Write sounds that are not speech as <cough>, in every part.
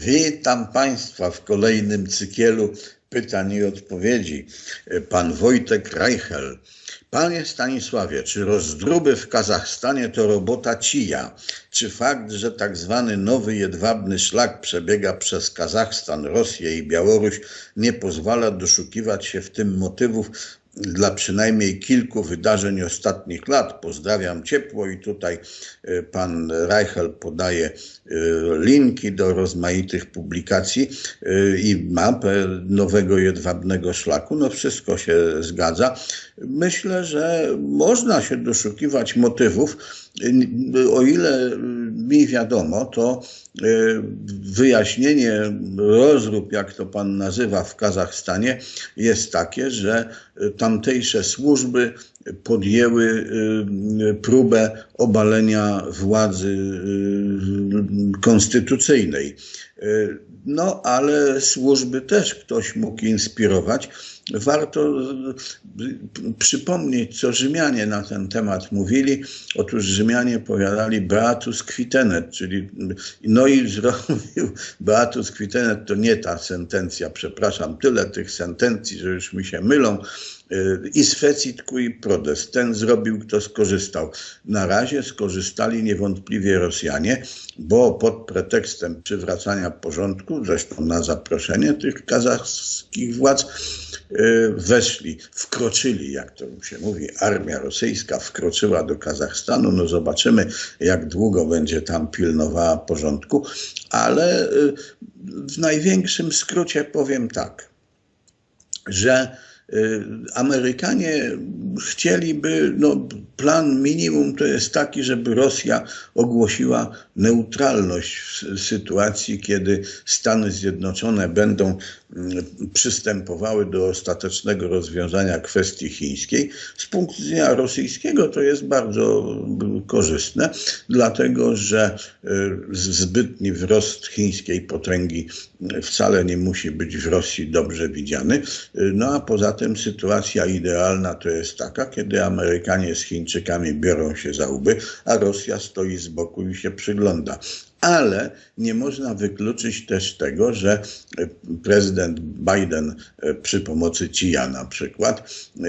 Witam Państwa w kolejnym cykielu pytań i odpowiedzi. Pan Wojtek Reichel. Panie Stanisławie, czy rozdruby w Kazachstanie to robota cija? Czy fakt, że tak zwany nowy jedwabny szlak przebiega przez Kazachstan, Rosję i Białoruś nie pozwala doszukiwać się w tym motywów dla przynajmniej kilku wydarzeń ostatnich lat. Pozdrawiam ciepło i tutaj e, pan Reichel podaje e, linki do rozmaitych publikacji e, i mapę nowego jedwabnego szlaku. No wszystko się zgadza. Myślę, że można się doszukiwać motywów. O ile mi wiadomo, to wyjaśnienie rozrób, jak to pan nazywa w Kazachstanie, jest takie, że tamtejsze służby podjęły próbę obalenia władzy konstytucyjnej. No, ale służby też ktoś mógł inspirować. Warto przypomnieć, co Rzymianie na ten temat mówili. Otóż Rzymianie powiadali Beatus quitenet, czyli no i zrobił <laughs> Beatus quitenet, to nie ta sentencja, przepraszam, tyle tych sentencji, że już mi się mylą i swecit i protest. Ten zrobił, kto skorzystał. Na razie skorzystali niewątpliwie Rosjanie, bo pod pretekstem przywracania porządku, zresztą na zaproszenie tych kazachskich władz, y, weszli, wkroczyli, jak to się mówi, armia rosyjska wkroczyła do Kazachstanu. No zobaczymy, jak długo będzie tam pilnowała porządku, ale y, w największym skrócie powiem tak, że Y, Amerykanie chcieliby, no, plan minimum to jest taki, żeby Rosja ogłosiła neutralność w sytuacji, kiedy Stany Zjednoczone będą mm, przystępowały do ostatecznego rozwiązania kwestii chińskiej. Z punktu widzenia rosyjskiego to jest bardzo korzystne, dlatego że y, zbytni wzrost chińskiej potęgi wcale nie musi być w Rosji dobrze widziany. Y, no a poza tym sytuacja idealna to jest taka, kiedy Amerykanie z Chińczykami biorą się za łby, a Rosja stoi z boku i się przygląda ale nie można wykluczyć też tego, że e, prezydent Biden e, przy pomocy CIA na przykład e,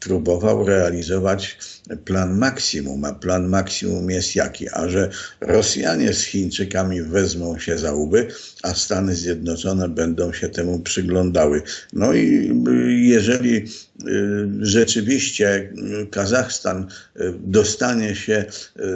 próbował realizować plan maksimum, a plan maksimum jest jaki? A że Rosjanie z Chińczykami wezmą się za łby, a Stany Zjednoczone będą się temu przyglądały. No i jeżeli rzeczywiście Kazachstan dostanie się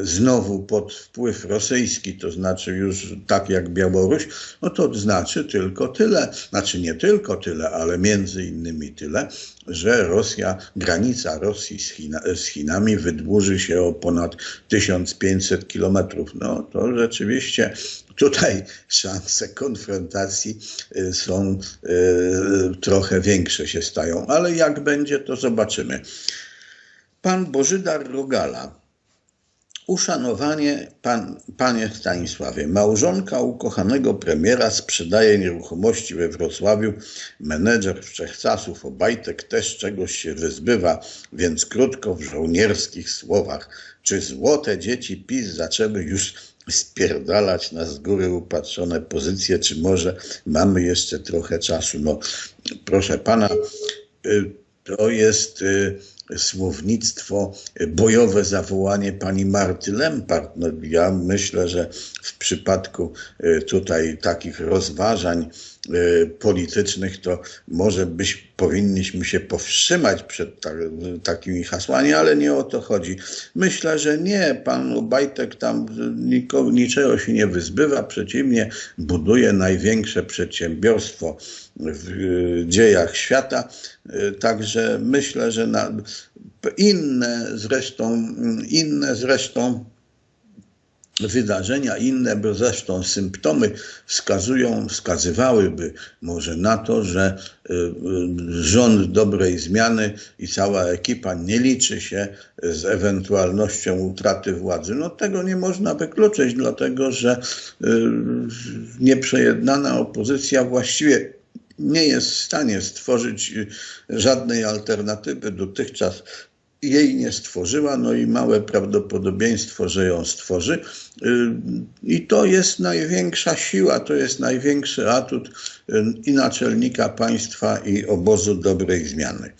znowu pod wpływ rosyjski, to znaczy znaczy już tak jak Białoruś, no to znaczy tylko tyle, znaczy nie tylko tyle, ale między innymi tyle, że Rosja, granica Rosji z, China, z Chinami wydłuży się o ponad 1500 kilometrów. No to rzeczywiście tutaj szanse konfrontacji y, są y, trochę większe się stają, ale jak będzie, to zobaczymy. Pan Bożydar Rogala Uszanowanie, pan, panie Stanisławie. Małżonka ukochanego premiera sprzedaje nieruchomości we Wrocławiu. Menedżer wszechcasów Obajtek też czegoś się wyzbywa, więc krótko w żołnierskich słowach. Czy złote dzieci PiS zaczęły już spierdalać na z góry upatrzone pozycje, czy może mamy jeszcze trochę czasu? No, proszę pana, y, to jest y, słownictwo, bojowe zawołanie pani Marty Lempart. No, ja myślę, że w przypadku e, tutaj takich rozważań e, politycznych, to może byś, powinniśmy się powstrzymać przed ta, takimi hasłami, ale nie o to chodzi. Myślę, że nie. Pan Obajtek tam nikogo, niczego się nie wyzbywa, przeciwnie, buduje największe przedsiębiorstwo w dziejach świata. E, także myślę, że na, inne zresztą, inne zresztą wydarzenia, inne zresztą symptomy wskazują, wskazywałyby może na to, że y, rząd dobrej zmiany i cała ekipa nie liczy się z ewentualnością utraty władzy. No tego nie można wykluczyć, dlatego że nieprzejednana opozycja właściwie nie jest w stanie stworzyć żadnej alternatywy dotychczas jej nie stworzyła, no i małe prawdopodobieństwo, że ją stworzy. I to jest największa siła, to jest największy atut i naczelnika państwa, i obozu dobrej zmiany.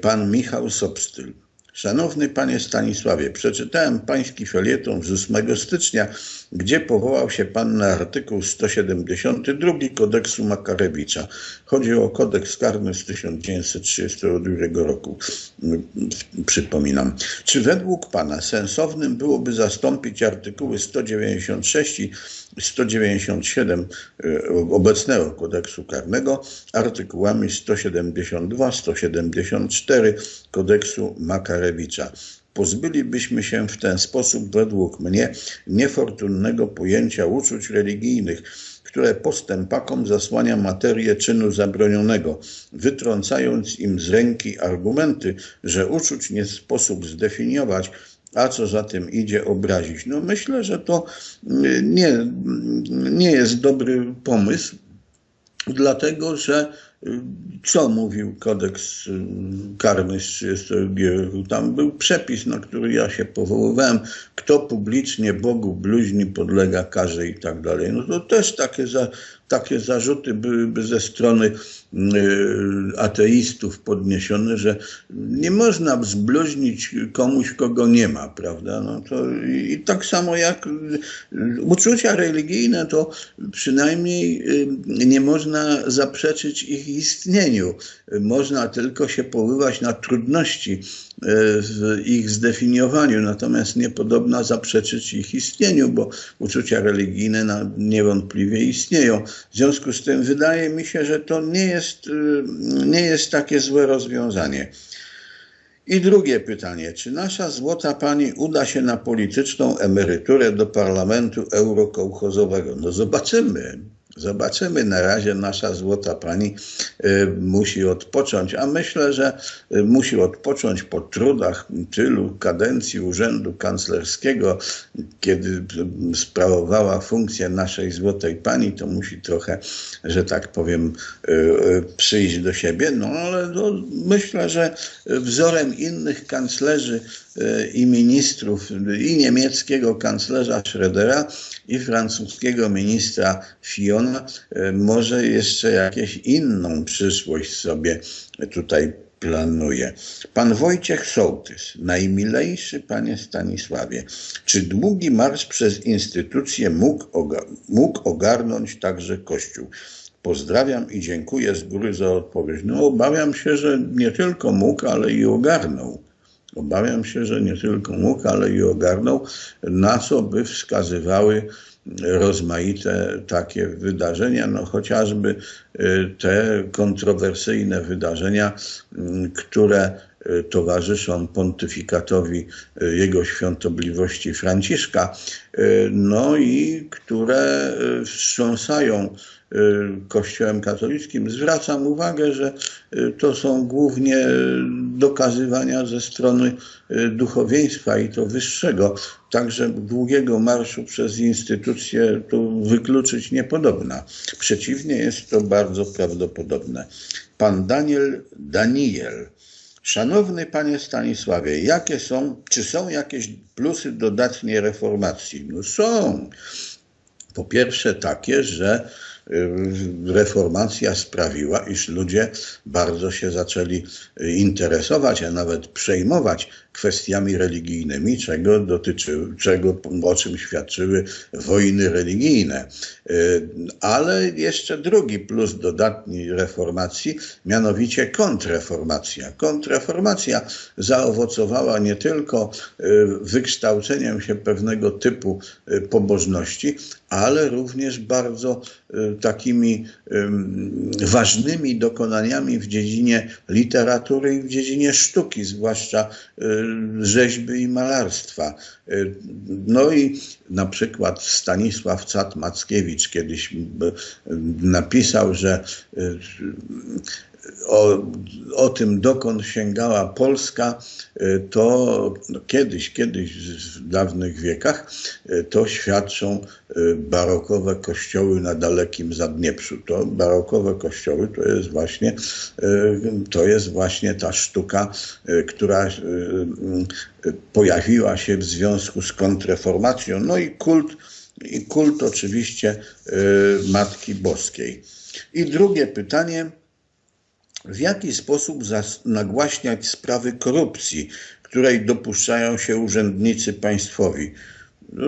Pan Michał Sobstyl. Szanowny panie Stanisławie, przeczytałem pański felieton z 8 stycznia, gdzie powołał się pan na artykuł 172 kodeksu Makarewicza. Chodzi o kodeks karny z 1932 roku. Przypominam. Czy według pana sensownym byłoby zastąpić artykuły 196 i 197 e, obecnego kodeksu karnego artykułami 172, 174 kodeksu Makarewicza. Pozbylibyśmy się w ten sposób, według mnie, niefortunnego pojęcia uczuć religijnych, które postępakom zasłania materię czynu zabronionego, wytrącając im z ręki argumenty, że uczuć nie sposób zdefiniować, a co za tym idzie obrazić. No myślę, że to mm, nie, nie jest dobry pomysł, dlatego że co mówił kodeks y, karny z 32 roku? Tam był przepis, na który ja się powoływałem, kto publicznie Bogu bluźni, podlega karze i tak dalej. No to też takie, za, takie zarzuty byłyby ze strony Y, ateistów podniesione, że nie można zbluźnić komuś, kogo nie ma, prawda? No to i, tak samo jak y, uczucia religijne, to przynajmniej nie można zaprzeczyć ich istnieniu. Można tylko się poływać na trudności w ich zdefiniowaniu, natomiast niepodobna zaprzeczyć ich istnieniu, bo uczucia religijne niewątpliwie istnieją. W związku z tym wydaje mi się, że to nie jest, y, nie jest takie złe rozwiązanie. I drugie pytanie, czy nasza złota pani uda się na polityczną emeryturę do parlamentu eurokołchozowego? No zobaczymy. Zobaczymy. Na razie nasza złota pani y, musi odpocząć, a myślę, że y, musi odpocząć po trudach tylu kadencji urzędu kanclerskiego. Kiedy y, sprawowała funkcję naszej złotej pani, to musi trochę, że tak powiem, przyjść do siebie. No ale no, myślę, że wzorem innych kanclerzy i ministrów, i niemieckiego kanclerza Schrödera, i francuskiego ministra Fiona, e, może jeszcze jakąś inną przyszłość sobie tutaj planuje. Pan Wojciech Sołtys, najmilejszy panie Stanisławie, czy długi marsz przez instytucje mógł, oga mógł ogarnąć także Kościół? Pozdrawiam i dziękuję z góry za odpowiedź. No obawiam się, że nie tylko mógł, ale i ogarnął. Obawiam się, że nie tylko mógł, ale i ogarnął, na co by wskazywały rozmaite takie wydarzenia, no chociażby y, te kontrowersyjne wydarzenia, mm, które y, towarzyszą pontyfikatowi y, jego świątobliwości Franciszka, no i które wstrząsają Kościołem katolickim. Zwracam uwagę, że y, to są głównie dokazywania ze strony y, duchowieństwa i to wyższego. Także długiego marszu przez instytucje tu wykluczyć niepodobna. Przeciwnie, jest to bardzo prawdopodobne. Pan Daniel Daniel. Szanowny panie Stanisławie, jakie są, czy są jakieś plusy dodatniej reformacji? No są. Po pierwsze takie, że Y, reformacja sprawiła, iż ludzie bardzo się zaczęli interesować, a nawet przejmować kwestiami religijnymi, czego dotyczyły, czego, o czym świadczyły wojny religijne. Y, ale jeszcze drugi plus dodatni reformacji, mianowicie kontrreformacja. Kontrreformacja zaowocowała nie tylko y, wykształceniem się pewnego typu pobożności, ale również bardzo takimi ważnymi dokonaniami w dziedzinie literatury i w dziedzinie sztuki, zwłaszcza rzeźby i malarstwa. No i na przykład Stanisław Cat-Mackiewicz kiedyś napisał, że o, o tym, dokąd sięgała Polska, y, to kiedyś, kiedyś w dawnych wiekach, y, to świadczą y, barokowe kościoły na dalekim Zadnieprzu. To barokowe kościoły to jest właśnie, to jest właśnie ta sztuka, która pojawiła się w związku z kontreformacją. No i kult, i kult oczywiście Matki Boskiej. I drugie pytanie w jaki sposób nagłaśniać sprawy korupcji, której dopuszczają się urzędnicy państwowi. No,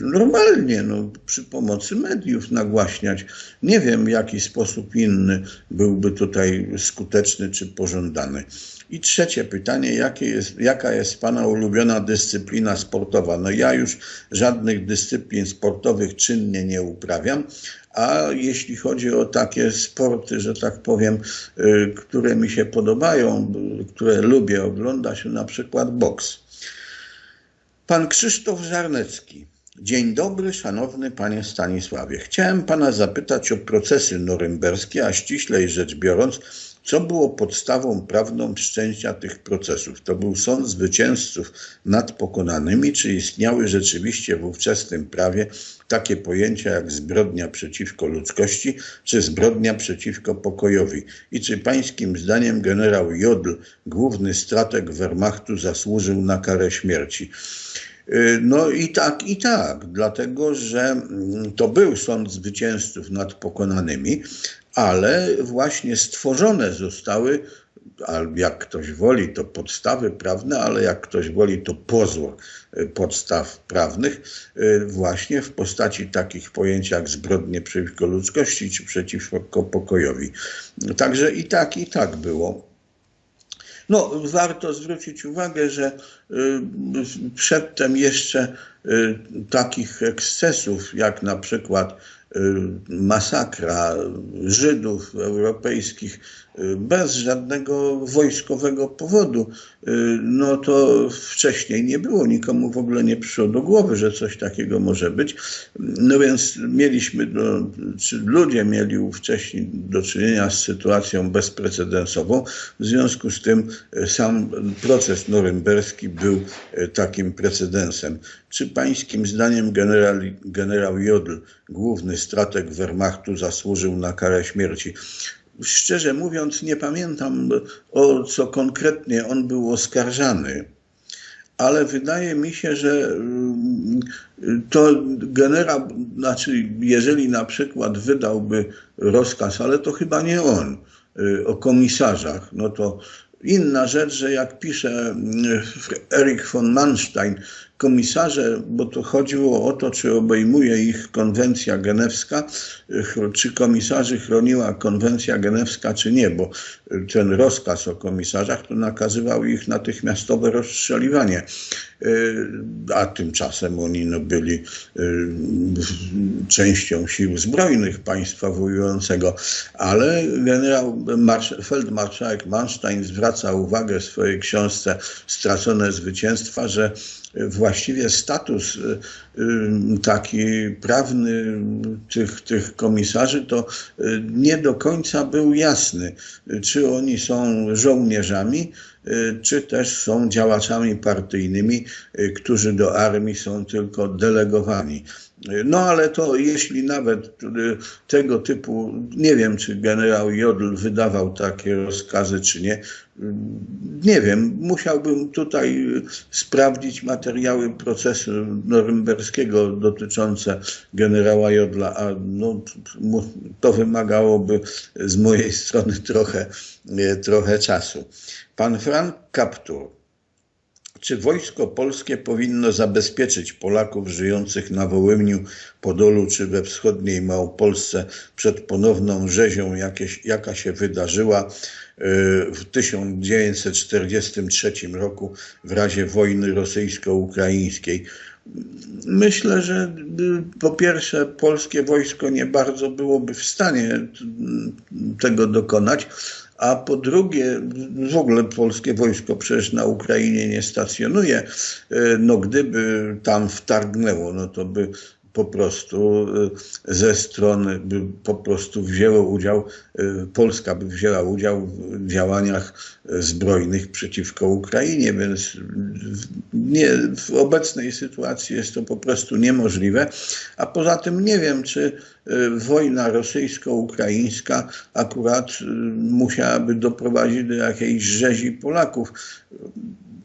normalnie, no, przy pomocy mediów nagłaśniać. Nie wiem, w jaki sposób inny byłby tutaj skuteczny czy pożądany. I trzecie pytanie, jakie jest, jaka jest Pana ulubiona dyscyplina sportowa? No ja już żadnych dyscyplin sportowych czynnie nie uprawiam, a jeśli chodzi o takie sporty, że tak powiem, y, które mi się podobają, które lubię oglądać, na przykład boks. Pan Krzysztof Żarnecki. Dzień dobry, szanowny panie Stanisławie. Chciałem pana zapytać o procesy norymberskie, a ściślej rzecz biorąc, co było podstawą prawną wszczęcia tych procesów? To był sąd zwycięzców nad pokonanymi, czy istniały rzeczywiście w ówczesnym prawie takie pojęcia jak zbrodnia przeciwko ludzkości, czy zbrodnia przeciwko pokojowi? I czy pańskim zdaniem generał Jodl, główny strateg Wehrmachtu, zasłużył na karę śmierci? Y, no i tak, i tak, dlatego że mm, to był sąd zwycięzców nad pokonanymi, ale właśnie stworzone zostały, jak ktoś woli, to podstawy prawne, ale jak ktoś woli, to pozór y, podstaw prawnych, y, właśnie w postaci takich pojęć jak zbrodnie przeciwko ludzkości czy przeciwko pokojowi. Także i tak, i tak było. No, warto zwrócić uwagę, że y, przedtem jeszcze takich ekscesów, jak na przykład masakra Żydów europejskich y, bez żadnego wojskowego powodu, y, no to wcześniej nie było, nikomu w ogóle nie przyszło do głowy, że coś takiego może być. No więc mieliśmy, do, czy ludzie mieli wcześniej do czynienia z sytuacją bezprecedensową, w związku z tym sam proces norymberski był takim precedensem. Czy pańskim zdaniem generał, generał Jodl, główny strateg Wehrmachtu, zasłużył na karę śmierci? Szczerze mówiąc, nie pamiętam o co konkretnie on był oskarżany, ale wydaje mi się, że mm, to generał, znaczy, jeżeli na przykład wydałby rozkaz, ale to chyba nie on, y, o komisarzach, no to Inna rzecz, że jak pisze mm, Erich von Manstein, komisarze, bo to chodziło o to, czy obejmuje ich konwencja genewska, czy komisarzy chroniła konwencja genewska, czy nie, bo ten rozkaz o komisarzach to nakazywał ich natychmiastowe rozstrzeliwanie. A tymczasem oni no, byli częścią sił zbrojnych państwa wojującego, ale generał feldmarszałek Manstein zwraca uwagę w swojej książce Stracone zwycięstwa, że właściwie status y, y, taki prawny tych, tych komisarzy to y, nie do końca był jasny, czy oni są żołnierzami, czy też są działaczami partyjnymi, którzy do armii są tylko delegowani. No ale to jeśli nawet tego typu, nie wiem czy generał Jodl wydawał takie rozkazy czy nie, nie wiem, musiałbym tutaj sprawdzić materiały procesu norymberskiego dotyczące generała Jodla, a no, to wymagałoby z mojej strony trochę, trochę czasu. Pan Frank Kaptur czy wojsko polskie powinno zabezpieczyć Polaków żyjących na Wołyniu, Podolu czy we wschodniej Małopolsce przed ponowną rzezią, jakieś, jaka się wydarzyła y, w 1943 roku w razie wojny rosyjsko-ukraińskiej? Myślę, że y, po pierwsze polskie wojsko nie bardzo byłoby w stanie tego dokonać, a po drugie, w ogóle polskie wojsko przecież na Ukrainie nie stacjonuje. E, no gdyby tam wtargnęło, no to by po prostu y, ze strony by po prostu wzięło udział, y, Polska by wzięła udział w działaniach zbrojnych przeciwko Ukrainie, więc nie, w obecnej sytuacji jest to po prostu niemożliwe. A poza tym nie wiem, czy y, wojna rosyjsko-ukraińska akurat musiałaby doprowadzić do jakiejś rzezi Polaków.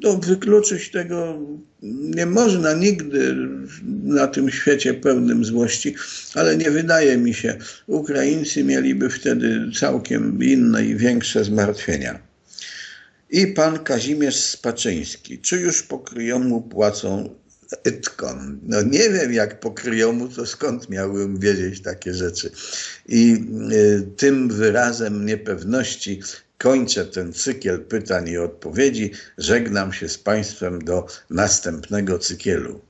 No, wykluczyć tego nie można nigdy na tym świecie pełnym złości, ale nie wydaje mi się. Ukraińcy mieliby wtedy całkiem inne i większe zmartwienia. I pan Kazimierz Spaczyński. Czy już po kryjomu płacą Itcon? No nie wiem, jak po kryjomu, to skąd miałbym wiedzieć takie rzeczy. I y, tym wyrazem niepewności kończę ten cykl pytań i odpowiedzi. Żegnam się z Państwem do następnego cyklu.